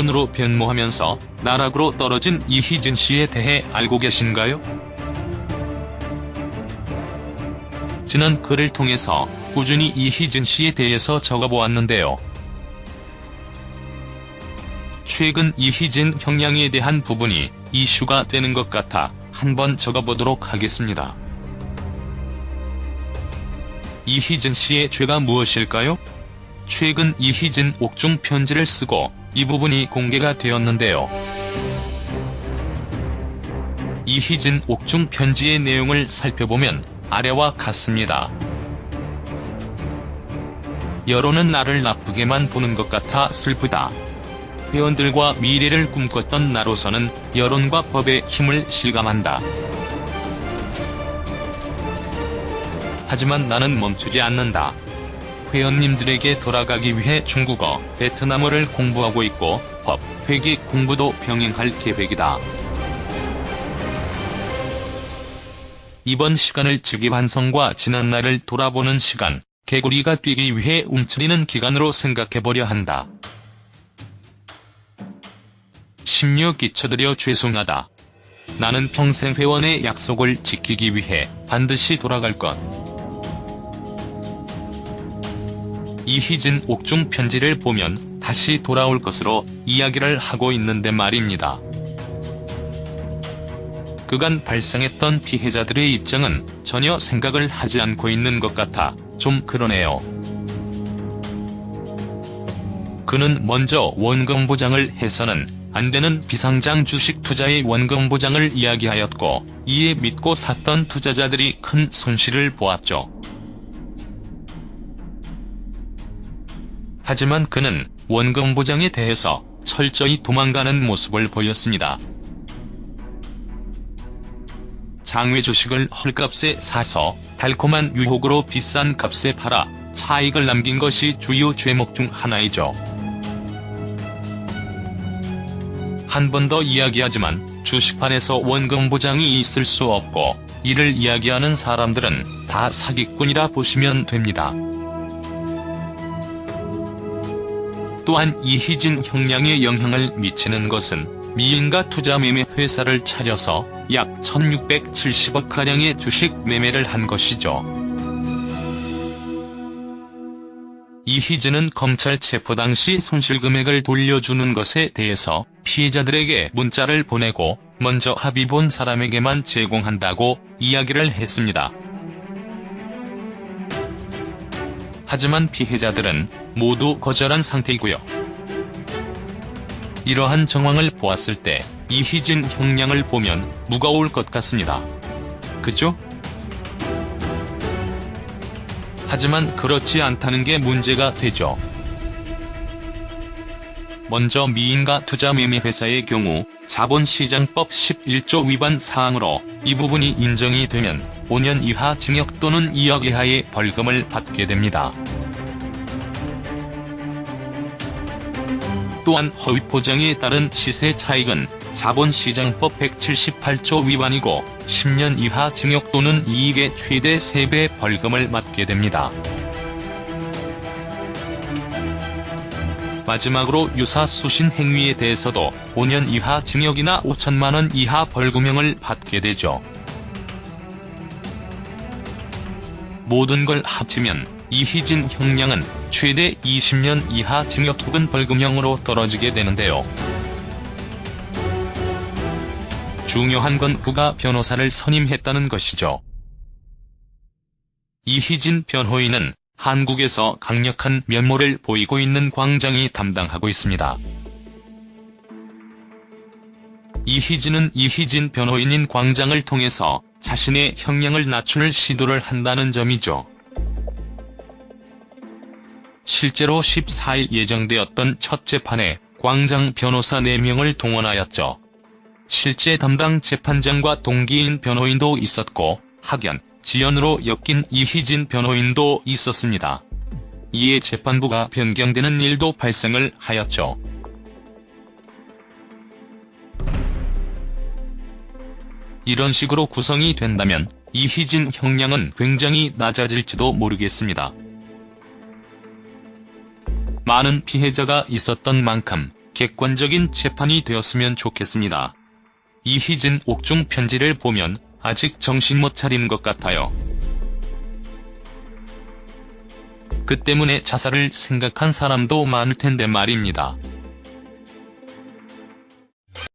사기꾼으로 변모하면서 나락으로 떨어진 이희진 씨에 대해 알고 계신가요? 지난 글을 통해서 꾸준히 이희진 씨에 대해서 적어보았는데요. 최근 이희진 형량에 대한 부분이 이슈가 되는 것 같아 한번 적어보도록 하겠습니다. 이희진 씨의 죄가 무엇일까요? 최근 이희진 옥중 편지를 쓰고 이 부분이 공개가 되었는데요. 이희진 옥중 편지의 내용을 살펴보면 아래와 같습니다. 여론은 나를 나쁘게만 보는 것 같아 슬프다. 회원들과 미래를 꿈꿨던 나로서는 여론과 법의 힘을 실감한다. 하지만 나는 멈추지 않는다. 회원님들에게 돌아가기 위해 중국어, 베트남어를 공부하고 있고 법, 회계 공부도 병행할 계획이다. 이번 시간을 즉위 반성과 지난날을 돌아보는 시간, 개구리가 뛰기 위해 움츠리는 기간으로 생각해보려 한다. 심려 끼쳐드려 죄송하다. 나는 평생 회원의 약속을 지키기 위해 반드시 돌아갈 것. 이희진 옥중 편지를 보면 다시 돌아올 것으로 이야기를 하고 있는데 말입니다. 그간 발생했던 피해자들의 입장은 전혀 생각을 하지 않고 있는 것 같아 좀 그러네요. 그는 먼저 원금 보장을 해서는 안 되는 비상장 주식 투자의 원금 보장을 이야기하였고 이에 믿고 샀던 투자자들이 큰 손실을 보았죠. 하지만 그는 원금 보장에 대해서 철저히 도망가는 모습을 보였습니다. 장외 주식을 헐값에 사서 달콤한 유혹으로 비싼 값에 팔아 차익을 남긴 것이 주요 죄목 중 하나이죠. 한 번 더 이야기하지만 주식판에서 원금 보장이 있을 수 없고 이를 이야기하는 사람들은 다 사기꾼이라 보시면 됩니다. 또한 이희진 형량에 영향을 미치는 것은 미인가 투자 매매 회사를 차려서 약 1670억가량의 주식 매매를 한 것이죠. 이희진은 검찰 체포 당시 손실 금액을 돌려주는 것에 대해서 피해자들에게 문자를 보내고 먼저 합의 본 사람에게만 제공한다고 이야기를 했습니다. 하지만 피해자들은 모두 거절한 상태이고요. 이러한 정황을 보았을 때 이희진 형량을 보면 무거울 것 같습니다. 그죠? 하지만 그렇지 않다는 게 문제가 되죠. 먼저 미인가 투자 매매 회사의 경우 자본시장법 11조 위반 사항으로 이 부분이 인정이 되면 5년 이하 징역 또는 2억 이하의 벌금을 받게 됩니다. 또한 허위 포장에 따른 시세 차익은 자본시장법 178조 위반이고 10년 이하 징역 또는 이익의 최대 3배 벌금을 맞게 됩니다. 마지막으로 유사 수신 행위에 대해서도 5년 이하 징역이나 5천만 원 이하 벌금형을 받게 되죠. 모든 걸 합치면 이희진 형량은 최대 20년 이하 징역 혹은 벌금형으로 떨어지게 되는데요. 중요한 건 그가 변호사를 선임했다는 것이죠. 이희진 변호인은 한국에서 강력한 면모를 보이고 있는 광장이 담당하고 있습니다. 이희진은 이희진 변호인인 광장을 통해서 자신의 형량을 낮출 시도를 한다는 점이죠. 실제로 14일 예정되었던 첫 재판에 광장 변호사 4명을 동원하였죠. 실제 담당 재판장과 동기인 변호인도 있었고 학연, 지연으로 엮인 이희진 변호인도 있었습니다. 이에 재판부가 변경되는 일도 발생을 하였죠. 이런 식으로 구성이 된다면 이희진 형량은 굉장히 낮아질지도 모르겠습니다. 많은 피해자가 있었던 만큼 객관적인 재판이 되었으면 좋겠습니다. 이희진 옥중 편지를 보면 아직 정신 못 차린 것 같아요. 그 때문에 자살을 생각한 사람도 많을 텐데 말입니다.